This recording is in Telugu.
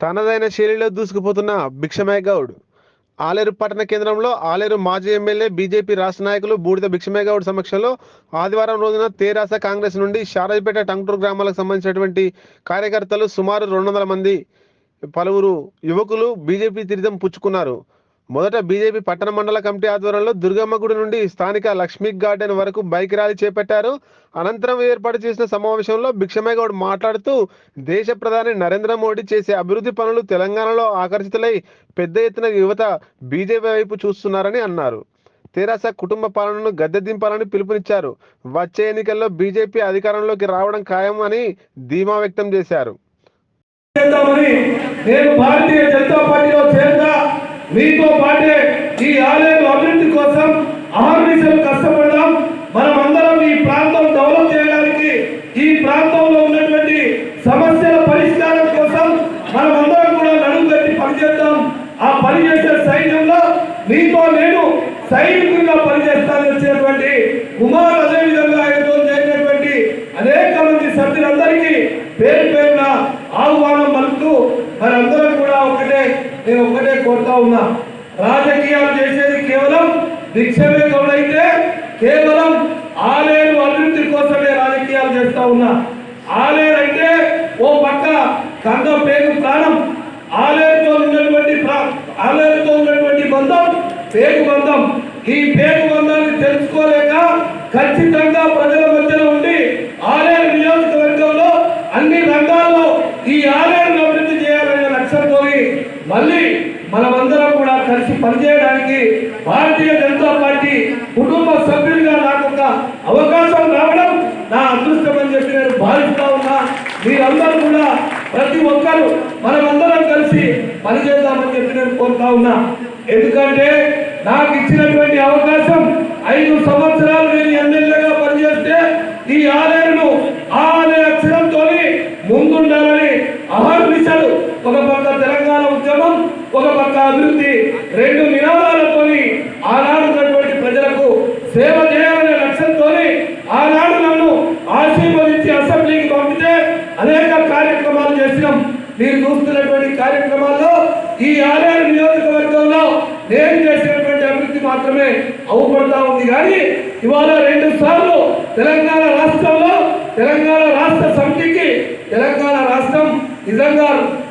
తనదైన శైలిలో దూసుకుపోతున్న భిక్షమయ్య గౌడ్. ఆలేరు పట్టణ కేంద్రంలో ఆలేరు మాజీ ఎమ్మెల్యే బీజేపీ రాష్ట్ర నాయకులు బూడిద భిక్షమయ్య గౌడ్ సమక్షంలో ఆదివారం రోజున తేరాస కాంగ్రెస్ నుండి షారాజ్పేట టంగుటూరు గ్రామాలకు సంబంధించినటువంటి కార్యకర్తలు సుమారు రెండు వందల మంది పలువురు యువకులు బీజేపీ తీర్థం పుచ్చుకున్నారు. మొదట బీజేపీ పట్టణ మండల కమిటీ ఆధ్వర్యంలో దుర్గమ్మ గుడి నుండి స్థానిక లక్ష్మీ గార్డెన్ వరకు బైక్ ర్యాలీ చేపట్టారు. అనంతరం ఏర్పాటు చేసిన సమావేశంలో భిక్షమయ్య గౌడ్ మాట్లాడుతూ దేశ ప్రధాని నరేంద్ర మోడీ చేసే అభివృద్ధి పనులు తెలంగాణలో ఆకర్షితులై పెద్ద ఎత్తున యువత బీజేపీ వైపు చూస్తున్నారని అన్నారు. తెరాస కుటుంబ పాలనను గద్దె దింపాలని పిలుపునిచ్చారు. వచ్చే ఎన్నికల్లో బీజేపీ అధికారంలోకి రావడం ఖాయం అని ధీమా వ్యక్తం చేశారు. నేను భారతీయ జనతా పార్టీలో చేరుతా మీతో పాటే ఈ ఆలయం అభివృద్ధి కోసం అహర్నిశలు కష్టపడదాం మనమందరం ఈ ప్రాంతం డెవలప్ చేయడానికి ఈ ప్రాంతంలో ఉన్నటువంటి సమస్యల పరిష్కారం కోసం మనమందరం కూడా నడుము కట్టి పనిచేద్దాం. ఆ పనిచేసే సైన్యంలో మీతో నేను సైనికుడిగా పనిచేస్తానని వచ్చేటువంటి కుమార్ అదేవిధంగా ఆయనతో అనేక మంది సభ్యులందరికీ పేరు పేరున ఆహ్వానం పలుకుతూ మనందరం అందరం కూడా నేను ఒకటే కోరుతా ఉన్నా రాజకీయాలు చేసేది కేవలం భిక్షమే గౌడైతే కేవలం ఆలేరు అభివృద్ధి కోసమే రాజకీయాలు చేస్తా ఉన్నా. ఆలేరు అంటే ఓ పక్క కంద పేరు ప్రాణం ఆలేరుతో ఉన్నటువంటి ప్రా- ఆలేరుతో ఉన్నటువంటి బంధం పేరు బంధం. ఈ పేరు బంధాన్ని తెలుసుకోలేక ఖచ్చితంగా ప్రజల మధ్యలో ఉండి ఆలేరు నియోజకవర్గంలో అన్ని రంగాల్లో ఈ ఆలయాన్ని అభివృద్ధి చేయాలనే లక్ష్యంతో మళ్ళీ మనమందరం కూడా కలిసి పనిచేయడానికి భారతీయ జనతా పార్టీ కుటుంబ సభ్యులుగా నాకు ఒక అవకాశం రావడం నా అదృష్టం అని చెప్పి నేను భావిస్తా ఉన్నా. మీరందరూ కూడా ప్రతి ఒక్కరూ మనమందరం కలిసి పనిచేద్దామని చెప్పి నేను కోరుతా ఉన్నా. ఎందుకంటే నాకు ఇచ్చినటువంటి అవకాశం ఐదు సంవత్సరాలు నేను ఎమ్మెల్యేగా పనిచేస్తే ఈ ఆలయను ఆ అనే అక్షరంతో ముందుండాలని అహర్నిశలు ఒక పక్క తెలంగాణ ఉద్యమం ఒక పక్క అభివృద్ధి రెండు నినాదాలతో ఆనాడు ఉన్నటువంటి ప్రజలకు సేవ చేయాలనే లక్ష్యంతో ఆనాడు నన్ను ఆశీర్వదించి అసెంబ్లీకి పంపితే అనేక కార్యక్రమాలు చేసినాం. మీరు చూస్తున్నటువంటి కార్యక్రమాల్లో ఈ ఆలయ నియోజకవర్గంలో నేను చేసినటువంటి అభివృద్ధి మాత్రమే అవుపడతా ఉంది. కానీ ఇవాళ రెండు సార్లు తెలంగాణ రాష్ట్రంలో తెలంగాణ రాష్ట్ర సమితికి తెలంగాణ రాష్ట్రం నిజంగా